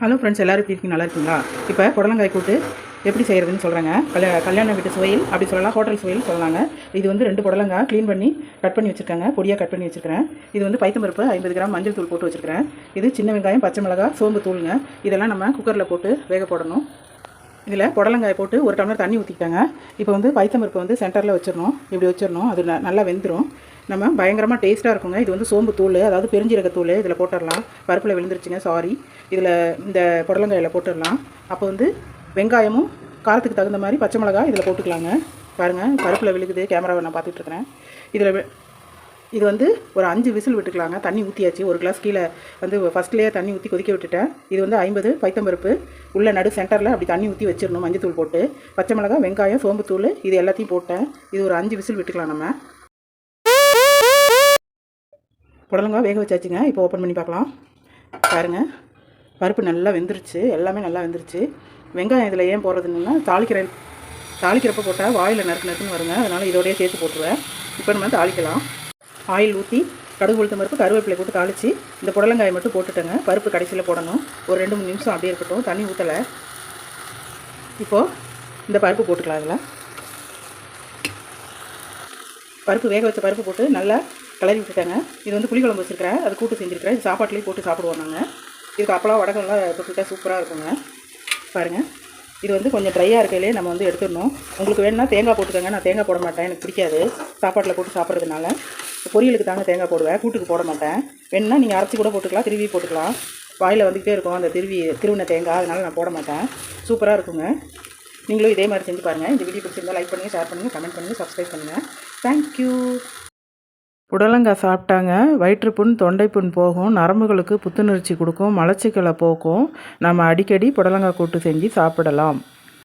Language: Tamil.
ஹலோ ஃப்ரெண்ட்ஸ் எல்லாரும் எப்படி இருக்கீங்க? நல்லா இருக்கீங்களா? இப்போ புடலங்காய் கூட்டு எப்படி செய்கிறதுன்னு சொல்கிறாங்க கல்யா கல்யாண வீட்டு சுவையில் அப்படி சொல்லலாம் ஹோட்டல் சுவையில் சொல்லலாங்க. இது வந்து ரெண்டு புடலங்காய் க்ளீன் பண்ணி கட் பண்ணி வச்சுருக்காங்க. பொடியாக கட் பண்ணி வச்சுருக்கிறேன். இது வந்து பைத்தம்பருப்பு ஐம்பது கிராம் மஞ்சள் தூள் போட்டு வச்சுருக்கிறேன். இது சின்ன வெங்காயம் பச்சை மிளகாய் சோம்பு தூளுங்க. இதெல்லாம் நம்ம குக்கரில் போட்டு வேக போடணும். இதில் புடலங்காய் போட்டு ஒரு டம்ளர் தண்ணி ஊற்றிக்கிட்டாங்க இப்போ வந்து பைத்தம்பருப்பு வந்து சென்டரில் வச்சிடணும். இப்படி வச்சிடணும். அது நல்லா வெந்துடும் நம்ம பயங்கரமாக டேஸ்ட்டாக இருக்குங்க. இது வந்து சோம்பு தூள் அதாவது பெருஞ்சீரக தூள் இதில் போட்டுடலாம் பருப்பில் விழுந்துருச்சுங்க சாரி இதில் இந்த புடலங்காயில் போட்டுடலாம் அப்போ வந்து வெங்காயமும் காரத்துக்கு தகுந்த மாதிரி பச்சை மிளகாய் இதில் போட்டுக்கலாங்க. பாருங்கள் பருப்பில் விழுகுது கேமராவை நான் பார்த்துட்டு இருக்கிறேன். இதில் இது வந்து ஒரு அஞ்சு விசில் விட்டுக்கலாங்க. தண்ணி ஊற்றியாச்சு ஒரு கிளாஸ் கீழே வந்து ஃபஸ்ட்லேயே தண்ணி ஊற்றி கொதிக்க விட்டுட்டேன். இது வந்து ஐம்பது பைத்தம்பருப்பு. உள்ள நடு சென்டரில் அப்படி தண்ணி ஊற்றி வச்சிடணும் மஞ்சத்தூள் போட்டு. பச்சை மிளகாய் வெங்காயம் சோம்புத்தூள் இது எல்லாத்தையும் போட்டேன். இது ஒரு அஞ்சு விசில் விட்டுக்கலாம் நம்ம. புடலங்காய் வேக வச்சாச்சுங்க. இப்போ ஓப்பன் பண்ணி பார்க்கலாம். பாருங்கள் பருப்பு நல்லா வெந்துருச்சு. எல்லாமே நல்லா வெந்துருச்சு. வெங்காயம் இதில் ஏன் போடுறதுன்னா தாளிக்கிற தாளிக்கிறப்ப போட்டால் வாயில் நறுக்கு நறுக்குன்னு வருங்க. அதனால் இதோடய சேர்த்து போட்டுருவேன். இப்போ நம்ம தாளிக்கலாம். ஆயில் ஊற்றி கடுகு உளுத்தம் பருப்பு கருவேப்பிலை போட்டு தாளித்து இந்த புடலங்காயை மட்டும் போட்டுட்டேங்க. பருப்பு கடைசியில் போடணும். ஒரு ரெண்டு மூணு நிமிஷம் அப்படியே இருக்கட்டும். தண்ணி ஊற்றலை இப்போது இந்த பருப்பு போட்டுக்கலாம் அதில் பருப்பு வேக வச்ச பருப்பு போட்டு நல்லா கிளறி விட்டுட்டேங்க. இது வந்து புளிக்குழம்பு வச்சுருக்கிறேன். அது கூட்டு செஞ்சுருக்கிறேன். இது போட்டு சாப்பிடுவோம் நாங்கள் இதுக்கு அப்பளம் வடகம்லாம் தொட்டுக்கிட்டா சூப்பராக இருக்குங்க. பாருங்கள் இது வந்து கொஞ்சம் ட்ரையாக இருக்கையிலே நம்ம வந்து எடுத்துடணும். உங்களுக்கு வேணும்னா தேங்காய் போட்டுக்கோங்க. நான் தேங்காய் போட மாட்டேன். எனக்கு பிடிக்காது. சாப்பாட்டில் போட்டு சாப்பிட்றதுனால. பொரியலுக்கு தாங்க தேங்காய் போடுவேன். கூட்டுக்கு போட மாட்டேன். வேணும்னா நீங்கள் அரைச்சி கூட போட்டுக்கலாம். திருவி போட்டுக்கலாம். வாயில் வந்துக்கிட்டே இருக்கும். அந்த திருவி திருவின தேங்காய் அதனால் நான் போட மாட்டேன். சூப்பராக இருக்குங்க. நீங்களும் இதே மாதிரி செஞ்சு பாருங்கள் இந்த வீடியோ பிடிச்சிருந்தால் லைக் பண்ணுங்கள் ஷேர் பண்ணுங்கள் கமெண்ட் பண்ணுங்கள் சப்ஸ்கிரைப் பண்ணுங்கள் தேங்க்யூ புடலங்காய் சாப்பிட்டாங்க. வயிற்றுப்புண் தொண்டைப்புண் போகும். நரம்புகளுக்கு புத்துணர்ச்சி கொடுக்கும். மலச்சிக்கலை போக்கும். நம்ம அடிக்கடி புடலங்காய் கூட்டு செஞ்சு சாப்பிடலாம்.